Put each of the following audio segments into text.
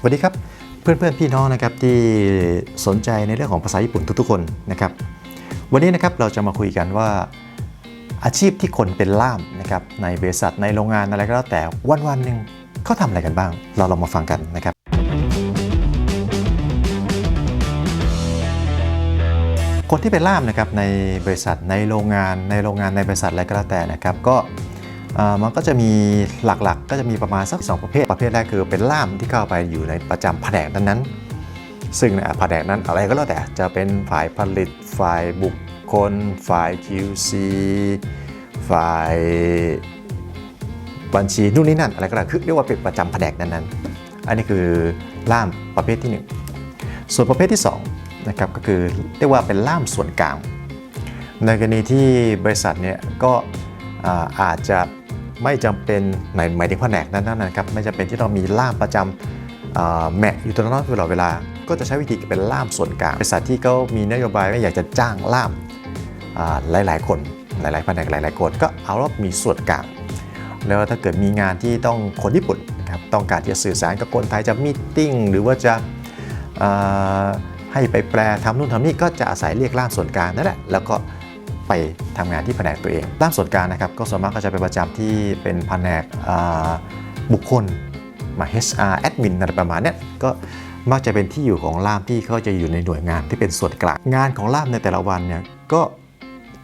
สวัสดีครับเพื่อนเพื่อนๆพี่น้องนะครับที่สนใจในเรื่องของภาษาญี่ปุ่นทุกๆคนนะครับ วันนี้นะครับเราจะมาคุยกันว่าอาชีพที่คนเป็นล่ามนะครับในบริษัทในโรงงานอะไรก็แล้วแต่วันวันๆหนึ่งเขาทำอะไรกันบ้าง เราลองมาฟังกันนะครับคนที่เป็นล่ามนะครับในบริษัทในโรงงานในโรงงานในบริษัทอะไรก็แล้วแต่นะครับก็ มันก็จะมีหลักๆก็จะมีประมาณสัก 2 ประเภท ประเภทแรกคือเป็นล่ามที่เข้าไปอยู่ในประจำแผนกนั้นๆ ซึ่งในแผนกนั้นอะไรก็แล้วแต่จะเป็นฝ่ายผลิต ฝ่ายบุคคล ฝ่าย QC ฝ่ายบัญชีนู่นนี่นั่นอะไรก็แล้วคือเรียกว่าเป็นประจำแผนกนั้นๆ อันนี้คือล่ามประเภทที่หนึ่งส่วนประเภทที่2นะครับก็คือเรียกว่าเป็นล่ามส่วนกลาง ในกรณีที่บริษัทเนี่ยก็อาจจะ ไม่จำเป็นหมายหมายถึงแผนกนั้นๆนะครับไม่จำเป็นที่ต้องมีล่ามประจำอ่าแมะอยู่ตลอดตลอดเวลา ก็จะใช้วิธีเป็นล่ามส่วนกลางบริษัทที่เขามีนโยบายว่าอยากจะจ้างล่ามอ่าหลาย ๆ คนหลายๆแผนกหลาย ๆ คนก็เอาว่ามีส่วนกลางแล้วถ้าเกิดมีงานที่ต้องคนญี่ปุ่นนะครับต้องการที่จะสื่อสารกับคนไทยจะมีติ้งหรือว่าจะให้ไปแปลทำนู่นทำนี่ก็จะอาศัยเรียกล่ามส่วนกลางนั่นแหละแล้วก็ ไปทำงานที่แผนกตัวเองล่ามส่วนกลางนะครับก็ส่วนมากก็จะเป็นประจำที่เป็นแผนกบุคคลมา HR admin อะไรประมาณนี้ก็มักจะเป็นที่อยู่ของล่ามที่เขาจะอยู่ในหน่วยงานที่เป็นส่วนกลาง งานของล่ามในแต่ละวันเนี่ยก็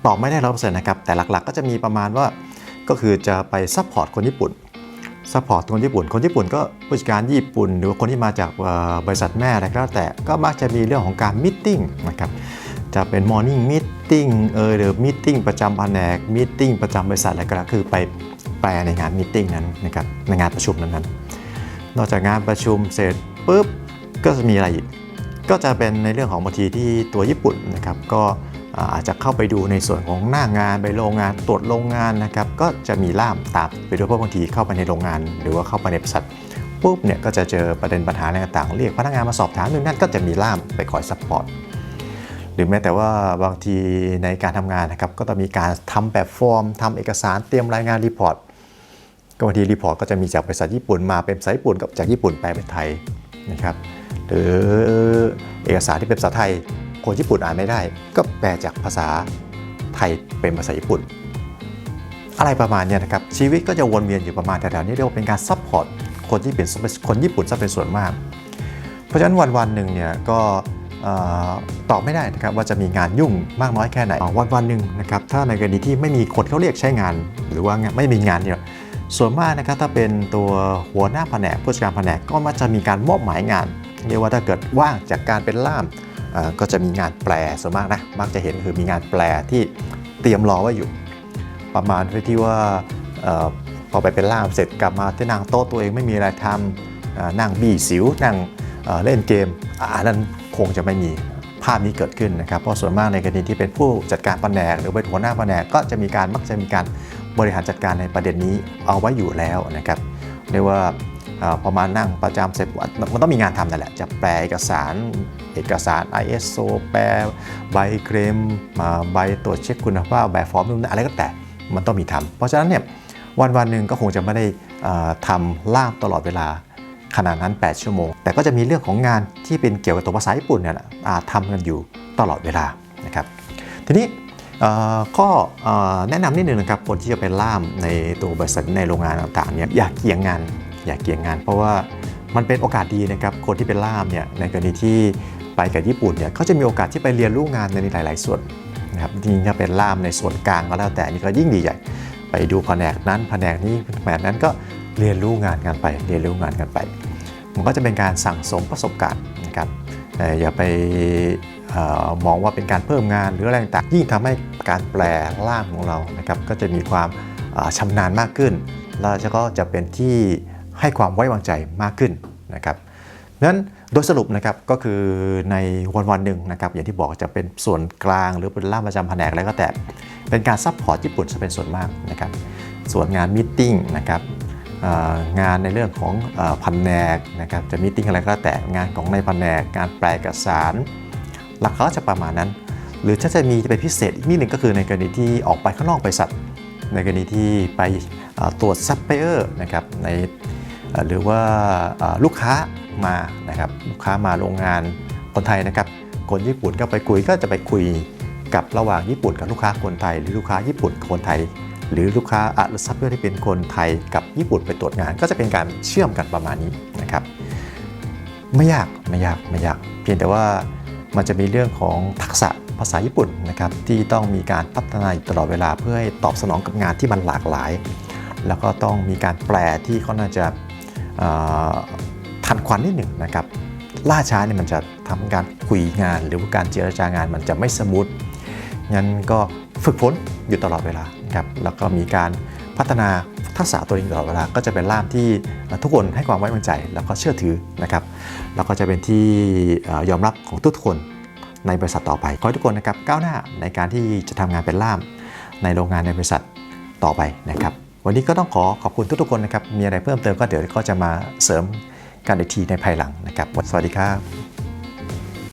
ตอบไม่ได้ร้อยเปอร์เซ็นต์นะครับ แต่หลักๆ ก็จะมีประมาณว่าก็คือจะไปซัพพอร์ตคนญี่ปุ่นซัพพอร์ตคนญี่ปุ่น คนญี่ปุ่นก็ผู้จัดการญี่ปุ่น หรือคนที่มาจากบริษัทแม่อะไรก็แล้วแต่ก็มักจะมีเรื่องของการมิทติ้งนะครับจะเป็นมอร์นิ่งมิ ทติ้งเออหรือมิทติ้งประจำแผนกมิทติ้งประจำบริษัทอะไรก็แล้วคือไปแปลในงานมิทติ้งนั้นนะครับในงานประชุมนั้นๆนอกจากงานประชุมเสร็จปุ๊บก็จะมีอะไรอีกก็จะเป็นในเรื่องของบางทีที่ตัวญี่ปุ่นนะครับก็อาจจะเข้าไปดูในส่วนของหน้างานไปโรงงานตรวจโรงงานนะครับก็จะมีล่ามตามไปด้วยเพราะบางทีเข้าไปในโรงงาน หรือว่าเข้าไปในบริษัทปุ๊บเนี่ยก็จะเจอประเด็นปัญหาอะไรต่างๆเรียกพนักงานมาสอบถามนู่นนั่นก็จะมีล่ามไปคอยซัพพอร์ต หรือแม้แต่ว่าบางทีในการทำงานนะครับก็ต้องมีการทำแบบฟอร์มทำเอกสารเตรียมรายงานรีพอร์ตก็บางทีรีพอร์ตก็จะมีจากบริษัทญี่ปุ่นมาเป็นภาษาญี่ปุ่นกับจากญี่ปุ่นแปลเป็นไทยนะครับหรือเอกสารที่เป็นภาษาไทย คนญี่ปุ่นอ่านไม่ได้ ก็แปลจากภาษาไทยเป็นภาษาญี่ปุ่น อะไรประมาณเนี้ยนะครับชีวิตก็จะวนเวียนอยู่ประมาณแถวๆนี้เรียกว่าเป็นการซัพพอร์ตคนที่เป็นคนญี่ปุ่นซะเป็นส่วนมาก เพราะฉะนั้นวันๆหนึ่งเนี่ยก็ ตอบไม่ได้นะครับว่าจะมีงานยุ่งมากน้อยแค่ไหนวันวันหนึ่งนะครับถ้าในกรณีที่ไม่มีคนเขาเรียกใช้งาน หรือว่าไม่มีงานเนี่ยส่วนมากนะครับถ้าเป็นตัวหัวหน้าแผนกผู้จัดการแผนกก็มักจะมีการมอบหมายงานเรียกว่าถ้าเกิดว่างจากการเป็นล่ามก็จะมีงานแปลส่วนมากนะมักจะเห็นคือมีงานแปลที่เตรียมรอไว้อยู่ ประมาณที่ว่าออพอไปเป็นล่ามเสร็จกลับมาที่นั่งโต๊ะตัวเองไม่มีอะไรทำอ่านั่งบี้สิวนั่งเเล่นเกมอะอันนั้น คงจะไม่มีภาพนี้เกิดขึ้นนะครับ เพราะส่วนมากในกรณีที่เป็นผู้จัดการแผนก หรือเป็นหัวหน้าแผนกก็จะมีการมักจะมีการบริหารจัดการในประเด็นนี้เอาไว้อยู่แล้วนะครับเรียกว่าพอมานั่งประจำเสร็จมันต้องมีงานทำนั่นแหละ จะแปลเอกสารเอกสาร ISO แปลใบเคลมมาใบตรวจเช็คคุณภาพแบบฟอร์มนู่นอะไรก็แต่มันต้องมีทำเพราะฉะนั้นเนี่ยวันวันหนึ่งก็คงจะไม่ได้ทำล่ามตลอดเวลา ขนาดนั้น 8 ชั่วโมง แต่ก็จะมีเรื่องของงานที่เป็นเกี่ยวกับตัวภาษาญี่ปุ่นเนี่ยแหละทำกันอยู่ตลอดเวลานะครับทีนี้เอ่อข้อแนะนำนิดนึงนะครับคนที่จะเป็นล่ามในตัวบริษัทในโรงงานต่างๆเนี่ยอยากเกี่ยงงานอยากเกี่ยงงาน เพราะว่ามันเป็นโอกาสดีนะครับคนที่เป็นล่ามเนี่ยในกรณีที่ไปกับญี่ปุ่นเนี่ยเขาจะมีโอกาสที่ไปเรียนรู้งานในหลาย ๆ ส่วนนะครับยิ่งถ้าเป็นล่ามในส่วนกลางก็แล้วแต่นี่ก็ยิ่งดีใหญ่ไปดูแผนกนั้นแผนกนี้แผนกนั้นก็เรียนรู้งานกันไป เรียนรู้งานกันไป มันก็จะเป็นการสั่งสมประสบการณ์นะครับอย่าไปออมองว่าเป็นการเพิ่มงานหรืออะไรต่างๆยิ่งทำให้การแปลร่างของเรานะครับก็จะมีความเอ่อชำนาญมากขึ้น แล้วก็จะเป็นที่ให้ความไว้วางใจมากขึ้นนะครับนั้นโดยสรุปนะครับก็คือในวันวันๆหนึ่งนะครับอย่างที่บอกจะเป็นส่วนกลางหรือเป็นล่ามประจำแผนกอะไรก็แต่ เป็นการซัพพอร์ตญี่ปุ่นจะเป็นส่วนมากนะครับส่วนงานมิทติ้งนะครับ งานในเรื่องของเอ่อแนกนะครับจะมิทติ้งอะไรก็แต่งานของในแผนกงานแปลเอกสาร หลักเขาจะประมาณนั้น หรือถ้าจะมีจะเป็นพิเศษอีกนิดหนึ่งก็คือในกรณีที่ออกไปข้างนอกบริษัท ในกรณีที่ไปตรวจซัพพลายเออร์นะครับในหรือว่าลูกค้ามานะครับลูกค้ามาโรงงานคนไทยนะครับคนญี่ปุ่นก็ไปคุยก็จะไปคุยกับระหว่างญี่ปุ่นกับลูกค้าคนไทย หรือลูกค้าญี่ปุ่นคนไทย หรือลูกค้าอะซัพยเออร์ที่เป็นคนไทยกับญี่ปุ่นไปตรวจงาน ก็จะเป็นการเชื่อมกันประมาณนี้นะครับ ไม่ยากไม่ยากไม่ยาก เพียงแต่ว่ามันจะมีเรื่องของทักษะภาษาญี่ปุ่นนะครับที่ต้องมีการพัฒนาตลอดเวลาเพื่อให้ตอบสนองกับงานที่มันหลากหลาย แล้วก็ต้องมีการแปลที่เขาน่าจะทันควันนิดหนึ่งนะครับล่าช้าเนี่ยมันจะทำการคุยงาน หรือว่าการเจรจางานมันจะไม่สมูทงั้นก็ฝึกฝนอยู่ตลอดเวลา นะครับแล้วก็มีการพัฒนาทักษะตัวเองตลอดเวลาก็จะเป็นล่ามที่ทุกคนให้ความไว้วางใจ แล้วก็เชื่อถือนะครับแล้วก็จะเป็นที่ยอมรับของทุกคนในบริษัทต่อไปขอให้ทุกคนนะครับก้าวหน้าในการที่จะทำงานเป็นล่ามในโรงงานในบริษัทต่อไปนะครับ วันนี้ก็ต้องขอขอบคุณทุกๆคนนะครับมีอะไรเพิ่มเติมก็เดี๋ยวก็จะมาเสริมกันอีกทีในภายหลังนะครับสวัสดีครับ